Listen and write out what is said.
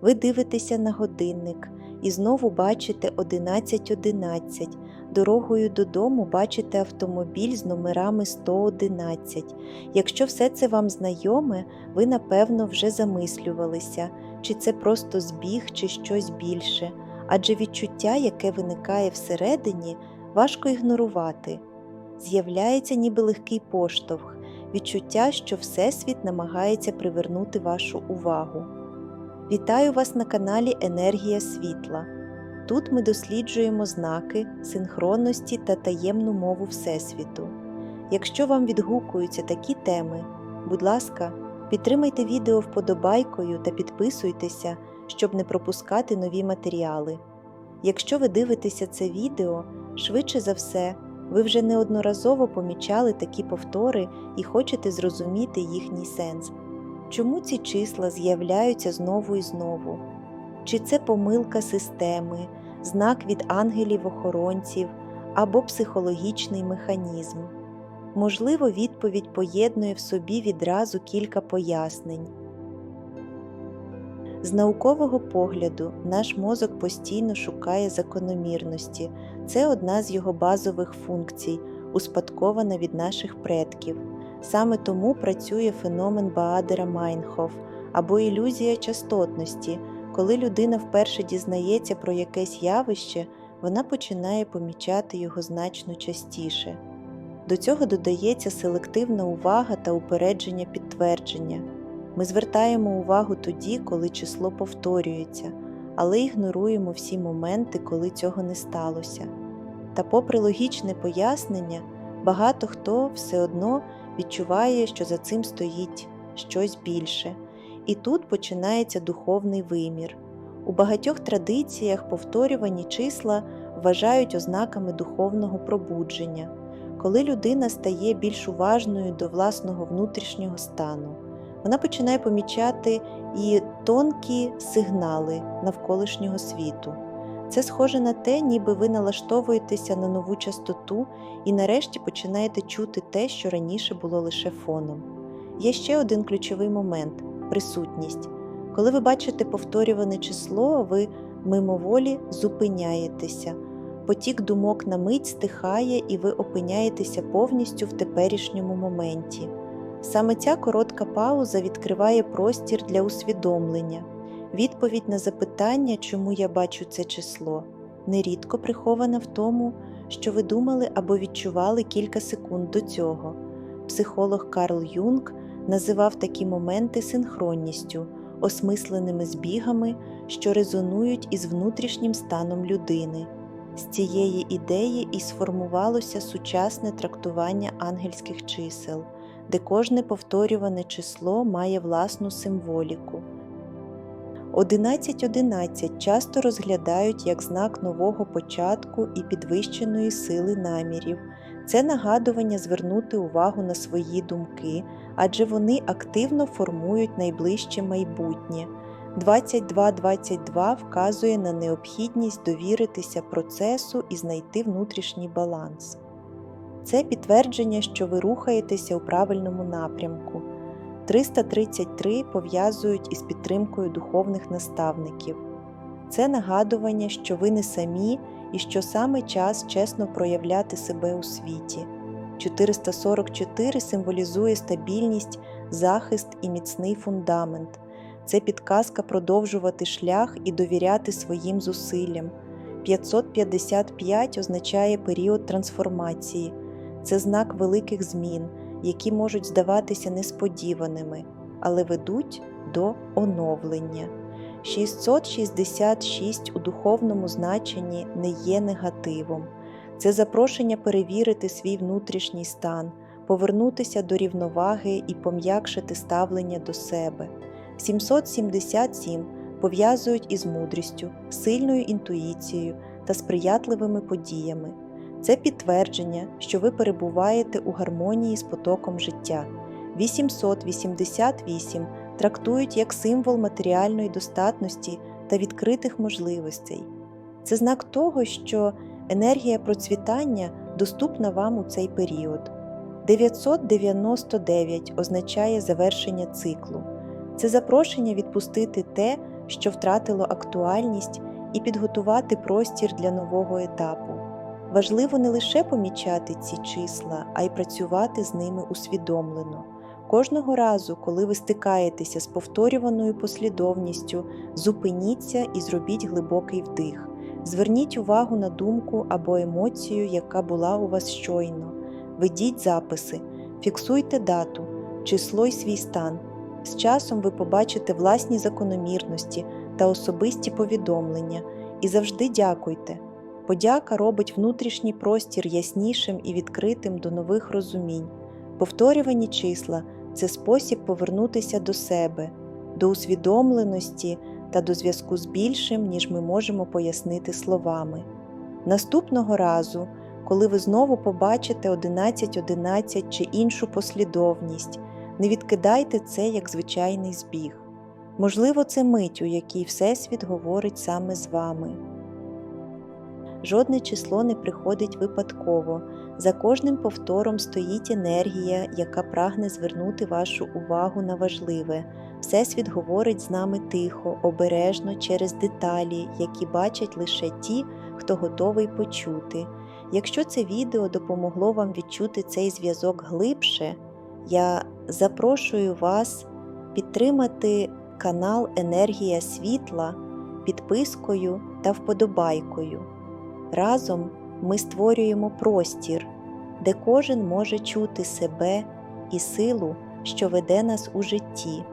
Ви дивитеся на годинник і знову бачите 11.11. Дорогою додому бачите автомобіль з номерами 111. Якщо все це вам знайоме, ви напевно вже замислювалися, чи це просто збіг, чи щось більше, адже відчуття, яке виникає всередині, важко ігнорувати. З'являється ніби легкий поштовх, відчуття, що Всесвіт намагається привернути вашу увагу. Вітаю вас на каналі Енергія Світла. Тут ми досліджуємо знаки, синхронності та таємну мову Всесвіту. Якщо вам відгукуються такі теми, будь ласка, підтримайте відео вподобайкою та підписуйтеся, щоб не пропускати нові матеріали. Якщо ви дивитеся це відео, швидше за все, ви вже неодноразово помічали такі повтори і хочете зрозуміти їхній сенс. Чому ці числа з'являються знову і знову? Чи це помилка системи, знак від ангелів-охоронців або психологічний механізм? Можливо, відповідь поєднує в собі відразу кілька пояснень. З наукового погляду наш мозок постійно шукає закономірності. Це одна з його базових функцій, успадкована від наших предків. Саме тому працює феномен Баадера Майнхоф або ілюзія частотності. Коли людина вперше дізнається про якесь явище, вона починає помічати його значно частіше. До цього додається селективна увага та упередження підтвердження. Ми звертаємо увагу тоді, коли число повторюється, але ігноруємо всі моменти, коли цього не сталося. Та, попри логічне пояснення, багато хто все одно відчуває, що за цим стоїть щось більше. І тут починається духовний вимір. У багатьох традиціях повторювані числа вважають ознаками духовного пробудження, коли людина стає більш уважною до власного внутрішнього стану. Вона починає помічати і тонкі сигнали навколишнього світу. Це схоже на те, ніби ви налаштовуєтеся на нову частоту і нарешті починаєте чути те, що раніше було лише фоном. Є ще один ключовий момент присутність. Коли ви бачите повторюване число, ви мимоволі зупиняєтеся. Потік думок на мить стихає, і ви опиняєтеся повністю в теперішньому моменті. Саме ця коротка пауза відкриває простір для усвідомлення. Відповідь на запитання, чому я бачу це число, нерідко прихована в тому, що ви думали або відчували кілька секунд до цього. Психолог Карл Юнг називав такі моменти синхронністю, осмисленими збігами, що резонують із внутрішнім станом людини. З цієї ідеї і сформувалося сучасне трактування ангельських чисел, де кожне повторюване число має власну символіку. 11.11 часто розглядають як знак нового початку і підвищеної сили намірів. Це нагадування звернути увагу на свої думки, адже вони активно формують найближче майбутнє. 2222 вказує на необхідність довіритися процесу і знайти внутрішній баланс. Це підтвердження, що ви рухаєтеся у правильному напрямку. 333 пов'язують із підтримкою духовних наставників. Це нагадування, що ви не самі і що саме час чесно проявляти себе у світі. 444 символізує стабільність, захист і міцний фундамент. Це підказка продовжувати шлях і довіряти своїм зусиллям. 555 означає період трансформації, це знак великих змін, які можуть здаватися несподіваними, але ведуть до оновлення. 666 у духовному значенні не є негативом. Це запрошення перевірити свій внутрішній стан, повернутися до рівноваги і пом'якшити ставлення до себе. 777 пов'язують із мудрістю, сильною інтуїцією та сприятливими подіями. Це підтвердження, що ви перебуваєте у гармонії з потоком життя. 888 трактують як символ матеріальної достатності та відкритих можливостей. Це знак того, що енергія процвітання доступна вам у цей період. 999 означає завершення циклу. Це запрошення відпустити те, що втратило актуальність, і підготувати простір для нового етапу. Важливо не лише помічати ці числа, а й працювати з ними усвідомлено. Кожного разу, коли ви стикаєтеся з повторюваною послідовністю, зупиніться і зробіть глибокий вдих. Зверніть увагу на думку або емоцію, яка була у вас щойно. Ведіть записи, фіксуйте дату, число й свій стан. З часом ви побачите власні закономірності та особисті повідомлення і завжди дякуйте. Подяка робить внутрішній простір яснішим і відкритим до нових розумінь. Повторювані числа це спосіб повернутися до себе, до усвідомленості та до зв'язку з більшим, ніж ми можемо пояснити словами. Наступного разу, коли ви знову побачите 11.11 чи іншу послідовність, не відкидайте це як звичайний збіг. Можливо, це мить, у якій Всесвіт говорить саме з вами. Жодне число не приходить випадково. За кожним повтором стоїть енергія, яка прагне звернути вашу увагу на важливе. Всесвіт говорить з нами тихо, обережно через деталі, які бачать лише ті, хто готовий почути. Якщо це відео допомогло вам відчути цей зв'язок глибше, я запрошую вас підтримати канал Енергія світла підпискою та вподобайкою. Разом ми створюємо простір, де кожен може чути себе і силу, що веде нас у житті.